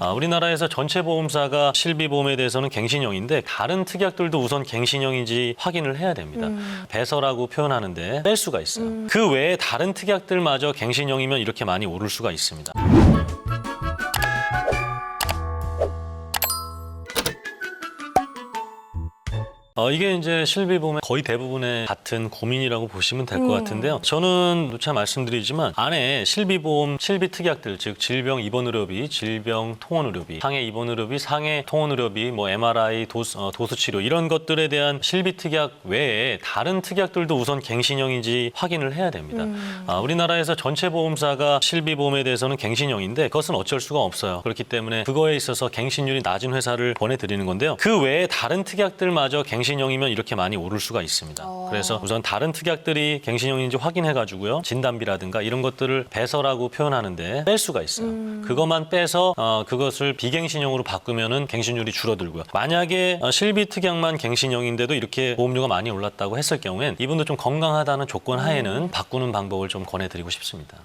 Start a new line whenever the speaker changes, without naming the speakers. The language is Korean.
아, 우리나라에서 전체 보험사가 실비보험에 대해서는 갱신형인데 다른 특약들도 우선 갱신형인지 확인을 해야 됩니다. 배서라고 표현하는데 뺄 수가 있어요. 그 외에 다른 특약들마저 갱신형이면 이렇게 많이 오를 수가 있습니다. 어, 이게 이제 실비보험의 거의 대부분의 같은 고민이라고 보시면 될 것 같은데요. 저는 누차 말씀드리지만 안에 실비보험, 실비 특약들, 즉 질병 입원 의료비, 질병 통원 의료비, 상해 입원 의료비, 상해 통원 의료비, 뭐 MRI, 도수, 어, 도수 치료 이런 것들에 대한 실비 특약 외에 다른 특약들도 우선 갱신형인지 확인을 해야 됩니다. 아, 우리나라에서 전체 보험사가 실비보험에 대해서는 갱신형인데 그것은 어쩔 수가 없어요. 그렇기 때문에 그거에 있어서 갱신율이 낮은 회사를 보내드리는 건데요. 그 외에 다른 특약들마저 갱신 형이면 이렇게 많이 오를 수가 있습니다. 그래서 우선 다른 특약들이 갱신형인지 확인해가지고요. 진단비라든가 이런 것들을 배서라고 표현하는데 뺄 수가 있어요. 그것만 빼서 어, 그것을 비갱신형으로 바꾸면은 갱신율이 줄어들고요. 만약에 어, 실비 특약만 갱신형인데도 이렇게 보험료가 많이 올랐다고 했을 경우엔 이분도 좀 건강하다는 조건 하에는 바꾸는 방법을 좀 권해드리고 싶습니다.